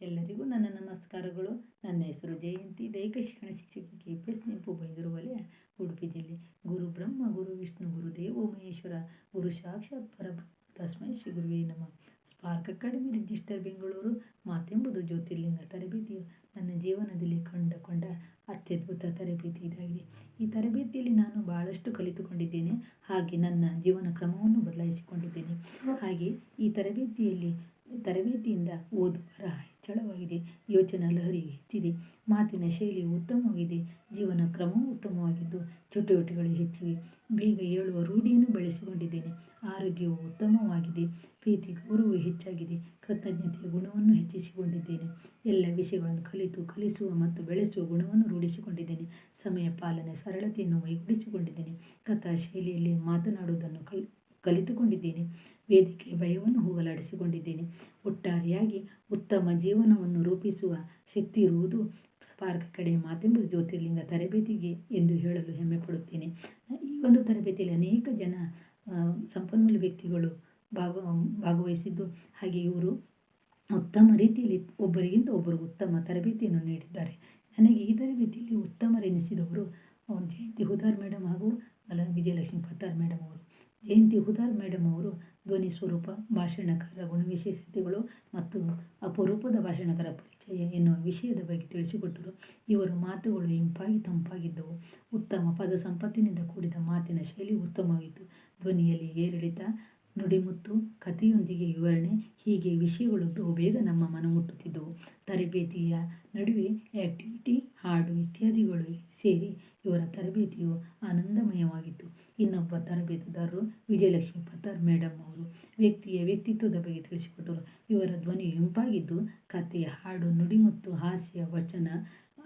ಎಲ್ಲರಿಗೂ ನನ್ನ ನಮಸ್ಕಾರಗಳು. ನನ್ನ ಹೆಸರು ಜಯಂತಿ. ದೈಹಿಕ ಶಿಕ್ಷಣ ಶಿಕ್ಷಕಿ ಕೆ ಪಿ ಎಸ್ ನೆಂಪು ಬೈಂದೂರು ವಲಯ, ಉಡುಪಿ ಜಿಲ್ಲೆ. ಗುರು ಬ್ರಹ್ಮ, ಗುರು ವಿಷ್ಣು, ಗುರು ದೇವೋ ಮಹೇಶ್ವರ, ಗುರು ಸಾಕ್ಷಾತ್ ಪರ ತಸ್ಮೈ ಶ್ರೀ ಗುರುವೇ ನಮ. Spark academy register Bengaluru. ಮಾತೆಂಬುದು ಜ್ಯೋತಿರ್ಲಿಂಗ ತರಬೇತಿಯು ನನ್ನ ಜೀವನದಲ್ಲಿ ಕಂಡುಕೊಂಡ ಅತ್ಯದ್ಭುತ ತರಬೇತಿ ಇದಾಗಿದೆ. ಈ ತರಬೇತಿಯಲ್ಲಿ ನಾನು ಬಹಳಷ್ಟು ಕಲಿತುಕೊಂಡಿದ್ದೇನೆ. ಹಾಗೆ ನನ್ನ ಜೀವನ ಕ್ರಮವನ್ನು ಬದಲಾಯಿಸಿಕೊಂಡಿದ್ದೇನೆ. ಹಾಗೆ ಈ ತರಬೇತಿಯಲ್ಲಿ ತರಬೇತಿಯಿಂದ ಓದುವರ ಹೆಚ್ಚಳವಾಗಿದೆ ಯೋಚನಾ ಲಹರಿ ಹೆಚ್ಚಿದೆ. ಮಾತಿನ ಶೈಲಿಯು ಉತ್ತಮವಾಗಿದೆ. ಜೀವನ ಕ್ರಮವು ಉತ್ತಮವಾಗಿದ್ದು, ಚಟುವಟಿಕೆಗಳು ಹೆಚ್ಚಿವೆ. ಬೇಗ ಏಳುವ ರೂಢಿಯನ್ನು ಬೆಳೆಸಿಕೊಂಡಿದ್ದೇನೆ. ಆರೋಗ್ಯವು ಉತ್ತಮವಾಗಿದೆ. ಪ್ರೀತಿ ಗೌರವ ಹೆಚ್ಚಾಗಿದೆ. ಕೃತಜ್ಞತೆಯ ಗುಣವನ್ನು ಹೆಚ್ಚಿಸಿಕೊಂಡಿದ್ದೇನೆ. ಎಲ್ಲ ವಿಷಯಗಳನ್ನು ಕಲಿತು, ಕಲಿಸುವ ಮತ್ತು ಬೆಳೆಸುವ ಗುಣವನ್ನು ರೂಢಿಸಿಕೊಂಡಿದ್ದೇನೆ. ಸಮಯ ಪಾಲನೆ, ಸರಳತೆಯನ್ನು ಮೈಗೂಡಿಸಿಕೊಂಡಿದ್ದೇನೆ. ಕಥಾ ಶೈಲಿಯಲ್ಲಿ ಮಾತನಾಡುವುದನ್ನು ಕಲ್ ಕಲಿತುಕೊಂಡಿದ್ದೇನೆ. ವೇದಿಕೆ ಭಯವನ್ನು ಹೋಗಲಾಡಿಸಿಕೊಂಡಿದ್ದೇನೆ. ಒಟ್ಟಾರೆಯಾಗಿ ಉತ್ತಮ ಜೀವನವನ್ನು ರೂಪಿಸುವ ಶಕ್ತಿ ಇರುವುದು ಸ್ಪಾರ್ಕ್ ಕಡೆ ಮಾತೆಂಬ ಜ್ಯೋತಿರ್ಲಿಂಗ ತರಬೇತಿಗೆ ಎಂದು ಹೇಳಲು ಹೆಮ್ಮೆ ಪಡುತ್ತೇನೆ ಈ ಒಂದು ತರಬೇತಿಯಲ್ಲಿ ಅನೇಕ ಜನ ಸಂಪನ್ಮೂಲ ವ್ಯಕ್ತಿಗಳು ಭಾಗ, ಭಾಗವಹಿಸಿದ್ದು, ಹಾಗೆ ಇವರು ಉತ್ತಮ ರೀತಿಯಲ್ಲಿ ಒಬ್ಬರಿಗಿಂತ ಒಬ್ಬರು ಉತ್ತಮ ತರಬೇತಿಯನ್ನು ನೀಡಿದ್ದಾರೆ. ನನಗೆ ಈ ತರಬೇತಿಯಲ್ಲಿ ಉತ್ತಮರೆನಿಸಿದವರು ಜಯಂತಿ ಹುದಾರ್ ಮೇಡಮ್ ಹಾಗೂ ವಿಜಯಲಕ್ಷ್ಮಿ ಪತ್ತಾರ್ ಮೇಡಮ್ ಅವರು. ಜಯಂತಿ ಹುದಾಲ್ ಮೇಡಮ್ ಅವರು ಧ್ವನಿ ಸ್ವರೂಪ, ಭಾಷಣಕಾರ ಗುಣವಿಶೇಷತೆಗಳು ಮತ್ತು ಅಪರೂಪದ ಭಾಷಣಕಾರ ಪರಿಚಯ ಎನ್ನುವ ವಿಷಯದ ಬಗ್ಗೆ ತಿಳಿಸಿಕೊಟ್ಟರು. ಇವರ ಮಾತುಗಳು ಇಂಪಾಗಿ ತಂಪಾಗಿದ್ದವು. ಉತ್ತಮ ಪದ ಸಂಪತ್ತಿನಿಂದ ಕೂಡಿದ ಮಾತಿನ ಶೈಲಿ ಉತ್ತಮವಾಗಿತ್ತು. ಧ್ವನಿಯಲ್ಲಿ ಏರಿಳಿತ, ನುಡಿಮುತ್ತು, ಕಥೆಯೊಂದಿಗೆ ವಿವರಣೆ, ಹೀಗೆ ವಿಷಯಗಳು ಬಹುಬೇಗ ನಮ್ಮ ಮನ ಮುಟ್ಟುತ್ತಿದ್ದವು. ತರಬೇತಿಯ ನಡುವೆ ಆ್ಯಕ್ಟಿವಿಟಿ ಹಾಡು ಇತ್ಯಾದಿಗಳು ಸೇರಿ ಇವರ ತರಬೇತಿಯು ಇನ್ನೊಬ್ಬ ತರಬೇತುದಾರರು ವಿಜಯಲಕ್ಷ್ಮಿ ಪತ್ತಾರ್ ಮೇಡಮ್ ಅವರು. ವ್ಯಕ್ತಿಯ ವ್ಯಕ್ತಿತ್ವದ ಬಗ್ಗೆ ತಿಳಿಸಿಕೊಟ್ಟರು. ಇವರ ಧ್ವನಿ ಇಂಪಾಗಿದ್ದು, ಕಥೆಯ ಹಾಡು, ನುಡಿ ಮತ್ತು ಹಾಸ್ಯ ವಚನ,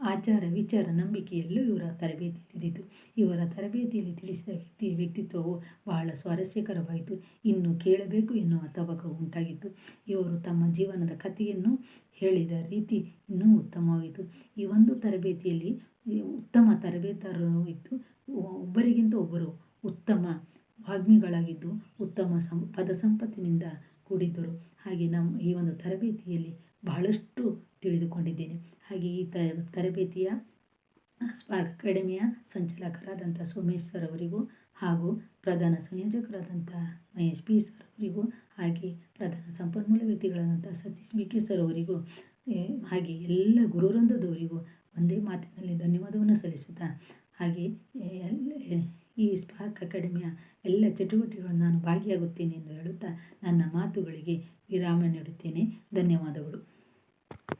ಆಚಾರ, ವಿಚಾರ ನಂಬಿಕೆಯಲ್ಲೂ ಇವರ ತರಬೇತಿ ಇದ್ದಿತು ಇವರ ತರಬೇತಿಯಲ್ಲಿ ತಿಳಿಸಿದ ವ್ಯಕ್ತಿಯ ವ್ಯಕ್ತಿತ್ವವು ಬಹಳ ಸ್ವಾರಸ್ಯಕರವಾಯಿತು. ಇನ್ನು ಕೇಳಬೇಕು ಎನ್ನುವ ತವಕ ಉಂಟಾಗಿತ್ತು. ಇವರು ತಮ್ಮ ಜೀವನದ ಕಥೆಯನ್ನು ಹೇಳಿದ ರೀತಿ ಇನ್ನೂ ಉತ್ತಮವಾಯಿತು ಈ ಒಂದು ತರಬೇತಿಯಲ್ಲಿ ಉತ್ತಮ ತರಬೇತಾರರು ಇತ್ತು ಒಬ್ಬರಿಗಿಂತ ಒಬ್ಬರು ಉತ್ತಮ ವಾಗ್ಮಿಗಳಾಗಿದ್ದು ಉತ್ತಮ ಸಂ ಪದ ಸಂಪತ್ತಿನಿಂದ ಕೂಡಿದ್ದರು. ಹಾಗೆ ನಮ್ಮ ಈ ಒಂದು ತರಬೇತಿಯಲ್ಲಿ ಬಹಳಷ್ಟು ತಿಳಿದುಕೊಂಡಿದ್ದೇನೆ. ಹಾಗೆ ಈ ತ ತರಬೇತಿಯ ಸ್ಪಾರ್ಕ್ ಅಕಾಡೆಮಿಯ ಸಂಚಾಲಕರಾದಂಥ ಸೋಮೇಶ್ ಸರ್ ಅವರಿಗೂ ಹಾಗೂ ಪ್ರಧಾನ ಸಂಯೋಜಕರಾದಂಥ ಮಹೇಶ್ ಪಿ ಸರ್ ಅವರಿಗೂ, ಹಾಗೆ ಪ್ರಧಾನ ಸಂಪನ್ಮೂಲ ವ್ಯಕ್ತಿಗಳಾದಂಥ ಸತೀಶ್ ಬಿ ಕೆ ಸರ್ ಅವರಿಗೂ ಹಾಗೆ ಎಲ್ಲ ಗುರುರಂಧದವರಿಗೂ ಒಂದೇ ಮಾತಿನಲ್ಲಿ ಧನ್ಯವಾದವನ್ನು ಸಲ್ಲಿಸುತ್ತಾ, ಹಾಗೆ ಈ ಸ್ಪಾರ್ಕ್ ಅಕಾಡೆಮಿಯ ಎಲ್ಲ ಚಟುವಟಿಕೆಗಳು ನಾನು ಭಾಗಿಯಾಗುತ್ತೇನೆ ಎಂದು ಹೇಳುತ್ತಾ ನನ್ನ ಮಾತುಗಳಿಗೆ ವಿರಾಮ ನೀಡುತ್ತೇನೆ. ಧನ್ಯವಾದಗಳು.